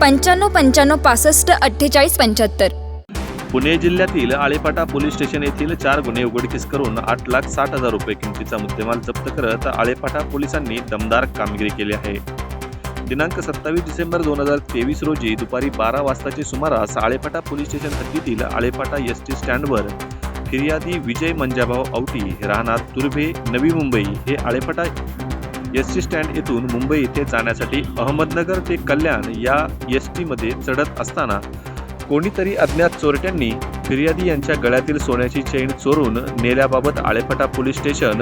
पंच्याण्णव पंच्याण्णव पासष्ट अठ्ठेचाळीस पंच्याहत्तर. पुणे जिल्ह्यातील आळेपाटा पोलीस स्टेशन येथील चार गुन्हे उघडकीस करून आठ लाख साठ हजार रुपये किमतीचा मुद्देमाल जप्त करत आळेपाटा पोलिसांनी दमदार कामगिरी केली आहे. दिनांक सत्तावीस डिसेंबर दोन हजार तेवीस रोजी दुपारी बारा वाजताच्या सुमारास आळेपाटा पोलीस स्टेशन हद्दीतील आळेपाटा एस टी स्टँडवर फिर्यादी विजय मंजाभाव औटी राहणार तुर्भे नवी मुंबई हे आळेपाटा एस टी स्टँड येथून मुंबई येथे जाण्यासाठी अहमदनगर ते कल्याण या एस टीमध्ये चढत असताना कोणीतरी अज्ञात चोरट्यांनी फिर्यादी यांच्या गळ्यातील सोन्याची चेन चोरून नेल्याबाबत आळेफाटा पोलीस स्टेशन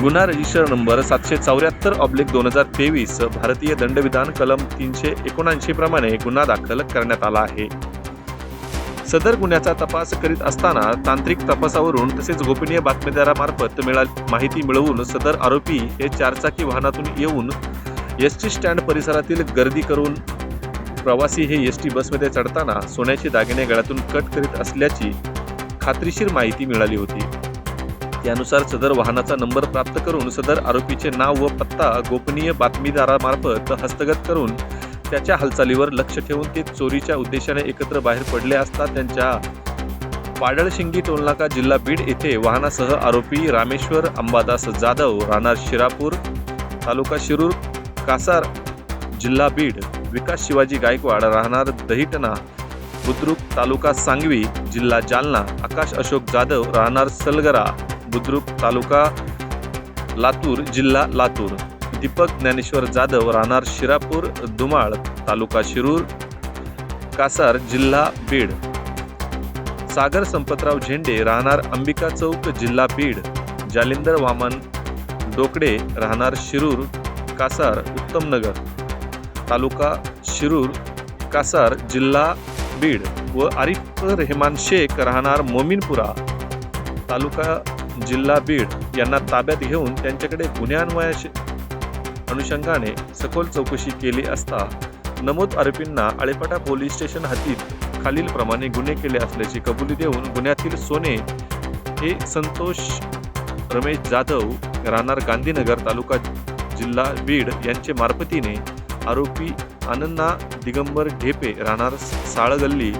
गुन्हा रजिस्टर नंबर सातशे चौऱ्याहत्तर ऑब्लिक दोन हजार तेवीस भारतीय दंडविधान कलम तीनशे एकोणऐंशी प्रमाणे गुन्हा दाखल करण्यात आला आहे. सदर गुन्ह्याचा तपास करीत असताना तांत्रिक तपासावरून तसेच गोपनीय बातमीदारामार्फत मिळा माहिती मिळवून सदर आरोपी हे चारचाकी वाहनातून येऊन एस टी स्टँड परिसरातील गर्दी करून प्रवासी हे एस टी बसमध्ये चढताना सोन्याचे दागिने गळ्यातून कट करीत असल्याची खात्रीशीर माहिती मिळाली होती. त्यानुसार सदर वाहनाचा नंबर प्राप्त करून सदर आरोपीचे नाव व पत्ता गोपनीय बातमीदारामार्फत हस्तगत करून त्याच्या हालचालीवर लक्ष ठेवून ते चोरीच्या उद्देशाने एकत्र बाहेर पडले असता त्यांच्या पाडळशिंगी टोलनाका जिल्हा बीड येथे वाहनासह आरोपी रामेश्वर अंबादास जाधव राहणार शिरापूर तालुका शिरूर कासार जिल्हा बीड विकास शिवाजी गायकवाड राहणार दहिटणा बुद्रुक तालुका सांगवी जिल्हा जालना आकाश अशोक जाधव राहणार सलगरा बुद्रुक तालुका लातूर जिल्हा लातूर. दीपक ज्ञानेश्वर जाधव राहणार शिरापूर धुमाळ तालुका शिरूर कासार जिल्हा बीड. सागर संपतराव झेंडे राहणार अंबिका चौक जिल्हा बीड. जालिंदर वामन डोकडे राहणार शिरूर कासार उत्तमनगर तालुका शिरूर कासार जिल्हा बीड व आरिफ रेहमान शेख राहणार मोमीनपुरा. तालुका जिल्हा बीड यांना ताब्यात घेऊन त्यांच्याकडे गुन्ह्यान्वयाशी अनुषंगाने सखोल चौकशी केली असता नमूद आरोपींना आळेपाटा पोलीस स्टेशन हद्दीत खालीलप्रमाणे गुन्हे केले असल्याची कबुली देऊन गुन्ह्यातील सोने हे संतोष रमेश जाधव राहणार गांधीनगर तालुका जिल्हा बीड यांचे मार्फतीने आरोपी आनंदा दिगंबर ढेपे राहणार साळगल्ली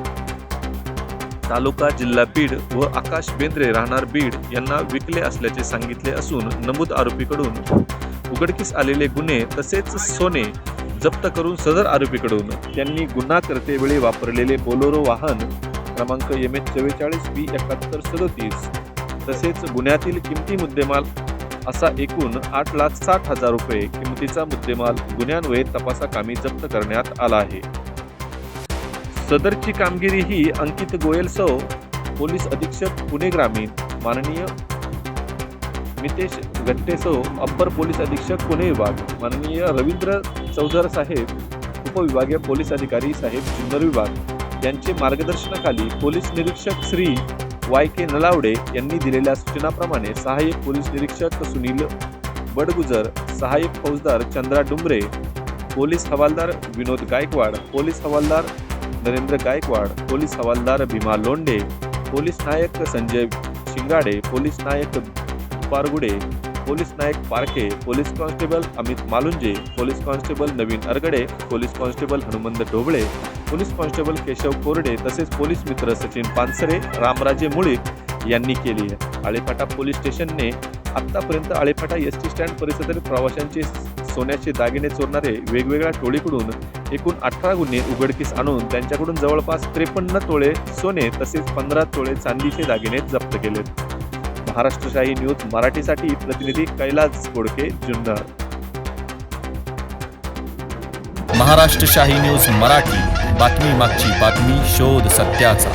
तालुका जिल्हा बीड व आकाश बेंद्रे राहणार बीड यांना विकले असल्याचे सांगितले असून नमूद आरोपीकडून उघडकीस आलेले गुन्हे तसेच सोने जप्त करून सदर आरोपीकडून त्यांनी गुन्हा करतेवेळी वापरलेले बोलोरो वाहन क्रमांक एम एच चव्वेचाळीस बी एकाहत्तर सदतीस तसेच गुन्ह्यातील किमती मुद्देमाल असा एकूण आठ लाख साठ हजार रुपये किमतीचा मुद्देमाल गुन्ह्यान्वये तपासाकामी जप्त करण्यात आला आहे. सदरची कामगिरी ही अंकित गोयल सौ पोलीस अधीक्षक पुणे ग्रामीण माननीय मितेश गट्टेसो अप्पर पोलीस अधीक्षक पुणे विभाग. माननीय रवींद्र चौधर साहेब उपविभागीय पोलीस अधिकारी साहेब जुन्नर विभाग. यांचे मार्गदर्शनाखाली पोलीस निरीक्षक श्री वाय के नलावडे यांनी दिलेल्या सूचनाप्रमाणे सहाय्यक पोलीस निरीक्षक सुनील बडगुजर सहाय्यक फौजदार चंद्रा डुंबरे पोलीस हवालदार विनोद गायकवाड पोलीस हवालदार नरेंद्र गायकवाड पोलीस हवालदार भीमा लोंढे पोलीस नायक संजय शिंगाडे पोलीस नायक पारगुडे पोलीस नायक Parkhe police constable Amit Malunje police constable Navin Argade police constable Hanumant Dhoble police constable Keshav Korde तसेच पोलीस मित्र सचिन पानसरे रामराजे मुळीक यांनी केली आहे. आळेफाटा पोलीस स्टेशनने आत्तापर्यंत आळेफाटा एस टी स्टँड परिसरातील प्रवाशांचे सोन्याचे दागिने चोरणारे वेगवेगळ्या टोळीकडून एकूण अठरा गुन्हे उघडकीस आणून त्यांच्याकडून जवळपास त्रेपन्न तोळे सोने तसेच पंधरा तोळे चांदीचे दागिने जप्त केलेत. महाराष्ट्रशाही न्यूज मराठीसाठी प्रतिनिधी कैलास गोडके जुन्नर. महाराष्ट्रशाही न्यूज मराठी बातमी मागची बातमी शोध सत्याचा.